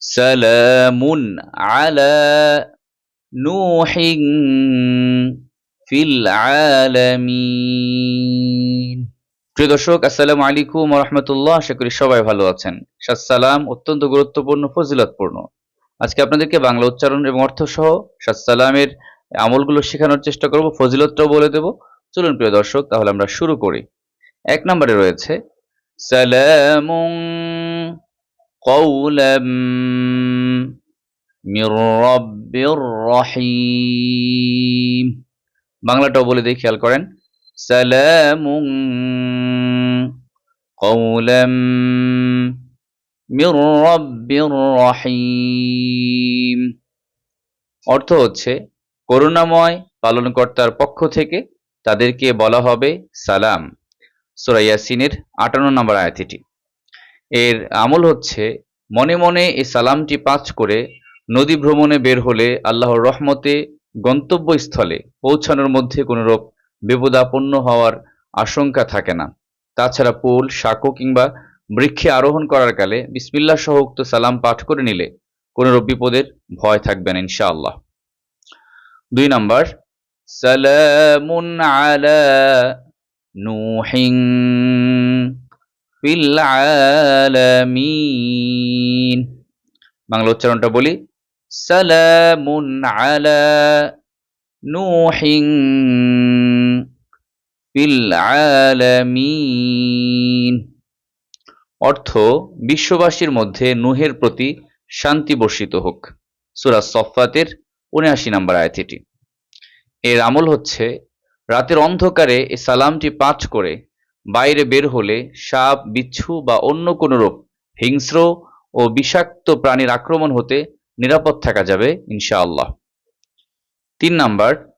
সালামুন আলা নুহিন ফিল আলামিন প্রিয় দর্শক, আসসালামু আলাইকুম রহমতুল্লাহ। আশা করি সবাই ভালো আছেন। সালাম অত্যন্ত গুরুত্বপূর্ণ, ফজিলতপূর্ণ। আজকে আপনাদেরকে বাংলা উচ্চারণ এবং অর্থ সহ সালামের আমলগুলো শেখানোর চেষ্টা করব, ফজিলতটাও বলে দেব। চলুন প্রিয় দর্শক, তাহলে আমরা শুরু করি। এক নম্বরে রয়েছে, সালামুন কওলাম মির রাব্বির রহিম বাংলাটাও বলে দিয়ে খেয়াল করেন। সালামুন কওলাম মির রাব্বির রহিম। অর্থ হচ্ছে, করুণাময় পালনকর্তার পক্ষ থেকে তাদেরকে বলা হবে সালাম। সূরা ইয়াসিনের 58 নম্বর আয়াতটি। এর আমল হচ্ছে মনে মনে এই সালামটি পাঁচ করে নদী ভ্রমণে বের হলে আল্লাহর রহমতে গন্তব্যস্থলে পৌঁছানোর মধ্যে কোনোরূপ বিপদাপন্ন হওয়ার আশঙ্কা থাকে না। তাছাড়া পুল, সাঁকো কিংবা বৃক্ষে আরোহণ করার কালে বিসমিল্লা সহ উক্ত সালাম পাঠ করে নিলে কোনোরূপ বিপদের ভয় থাকবে না ইনশাআল্লাহ। দুই নম্বর, সালামুন আলা নুহিন। আলামিন। বাংলা উচ্চারণটা বলি, সালামুন আলা নুহিন ফিল আলামিন। অর্থ, বিশ্ববাসীর মধ্যে নুহের প্রতি শান্তি বর্ষিত হোক। সুরা সফাতের উনআশি নম্বর আয়াতিটি। এর আমল হচ্ছে, রাতের অন্ধকারে এ সালামটি পাঠ করে বাইরে বের হলে সাপ, বিচ্ছু বা অন্য কোনো রূপ হিংস্র ও বিষাক্ত প্রাণীর আক্রমণ হতে নিরাপদ থাকা যাবে, ইনশাআল্লাহ। তিন নাম্বার,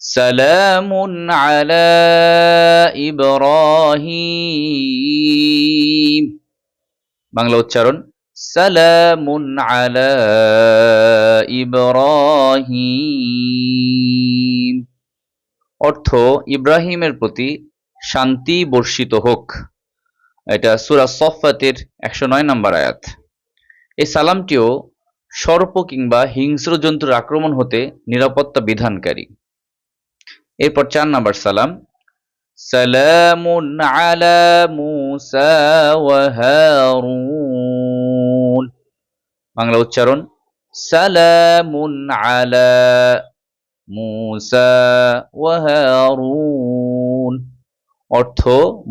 সালামুন আলা ইব্রাহিম। বাংলা উচ্চারণ, সালামুন আলা ইব্রাহিম। অর্থ, ইব্রাহিমের প্রতি শান্তি বর্ষিত হোক। এটা সুরা সফাতের একশো নয় নম্বর আয়াত। এই সালামটিও সর্প কিংবা হিংস্র জন্তুর আক্রমণ হতে নিরাপত্তা বিধানকারী। এরপর চার নম্বর সালাম, সালামুন আলা মুসা ওয়া হারুন। বাংলা উচ্চারণ, সালামুন আলা মুসা ওয়া হারুন। অর্থ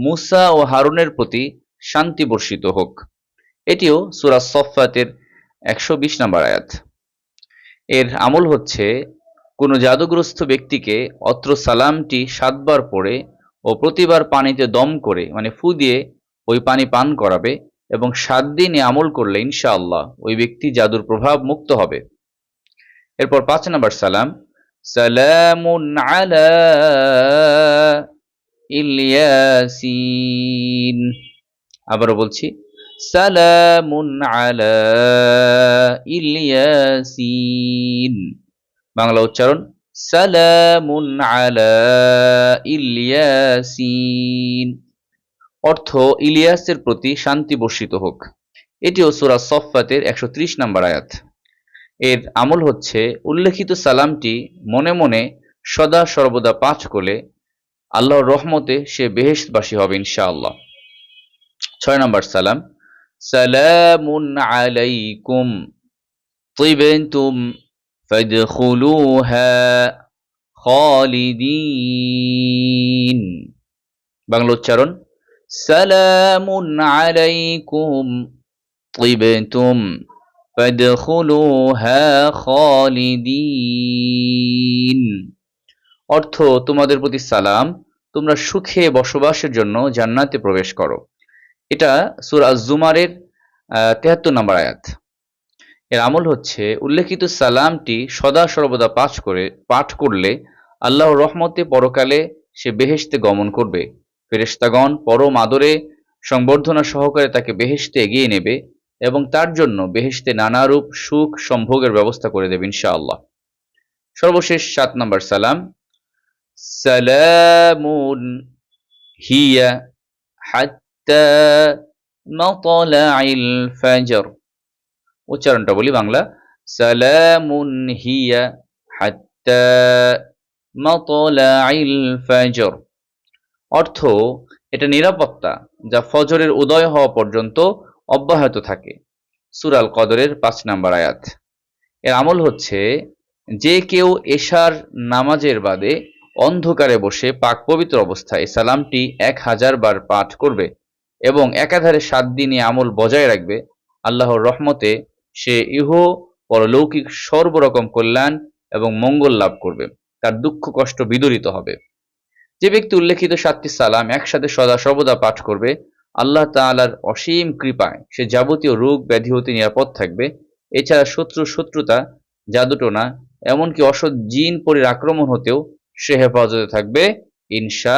মুসা ও হারুনের প্রতি শান্তি বর্ষিত হোক। এটিও সুরা সফাতের একশো বিশ নম্বর আয়াত। এর আমল হচ্ছে, কোনো জাদুগ্রস্ত ব্যক্তিকে অত্র সালামটি সাতবার পড়ে ও প্রতিবার পানিতে দম করে মানে ফু দিয়ে ওই পানি পান করাবে এবং সাত দিনে আমল করলে ইনশাআল্লাহ ওই ব্যক্তি জাদুর প্রভাব মুক্ত হবে। এরপর পাঁচ নম্বর সালাম, সালামুন আলা ইলিয়াসিন। আবারও বলছি, সালামুন আলা ইলিয়াসিন। বাংলা উচ্চারণ, সালামুন আলা ইলিয়াসিন। অর্থ, ইলিয়াসের প্রতি শান্তি বর্ষিত হোক। এটিও সুরা সফাতের একশো ত্রিশ নম্বর আয়াত। এর আমল হচ্ছে, উল্লেখিত সালামটি মনে মনে সদা সর্বদা পাঁচ করলে আল্লাহর রহমতে সে বেহেশবাসী হবে ইনশাআল্লাহ ছয় নম্বর সালাম সালামুন আলাইকুম طيبتم فادخلوها খালিদিন বাংলা উচ্চারণ সালামুন আলাইকুম طيبتم فادخلوها খালিদিন অর্থ তোমাদের প্রতি সালাম তোমরা সুখে বসবাসের জন্য জান্নাতে প্রবেশ করো। এটা সুরা জুমারের তেহাত্তর নম্বর আয়াত। এর আমল হচ্ছে উল্লেখিত সালামটি সদা সর্বদা পাঠ করে, পাঠ করলে আল্লাহর রহমতে পরকালে সে বেহেশতে গমন করবে। ফেরেস্তাগণ পরম আদরে সংবর্ধনা সহকারে তাকে বেহেশতে এগিয়ে নেবে এবং তার জন্য বেহেশতে নানারূপ সুখ সম্ভোগের ব্যবস্থা করে দেবে ইনশাআল্লাহ। সর্বশেষ সাত নম্বর সালাম সালামুন হিয়া হাত্তা মাতলাইল ফাজর উচ্চারণটা বলি বাংলা। সালামুন হিয়া হাত্তা মাতলাইল ফাজর অর্থ, এটা নিরাপত্তা যা ফজরের উদয় হওয়া পর্যন্ত অব্যাহত থাকে। সুরাল কদরের পাঁচ নাম্বার আয়াত। এর আমল হচ্ছে, যে কেউ এশার নামাজের বাদে অন্ধকারে বসে পাক পবিত্র অবস্থায় সালামটি এক হাজার বার পাঠ করবে এবং একাধারে সাত দিনে আমল বজায় রাখবে। আল্লাহর রহমতে সে ইহ পরলৌকিক সর্বরকম কল্যাণ এবং মঙ্গল লাভ করবে। তার দুঃখ কষ্ট বিদরিত হবে। যে ব্যক্তি উল্লেখিত সাতটি সালাম একসাথে সদা সর্বদা পাঠ করবে, আল্লাহ তাআলার অসীম কৃপায় সে যাবতীয় রোগ ব্যাধি হতে নিরাপদ থাকবে। এছাড়া শত্রু শত্রুতা জাদুটোনা এমনকি অসৎ জিন পরির আক্রমণ হতেও সে হেফাজতে থাকবে ইনশা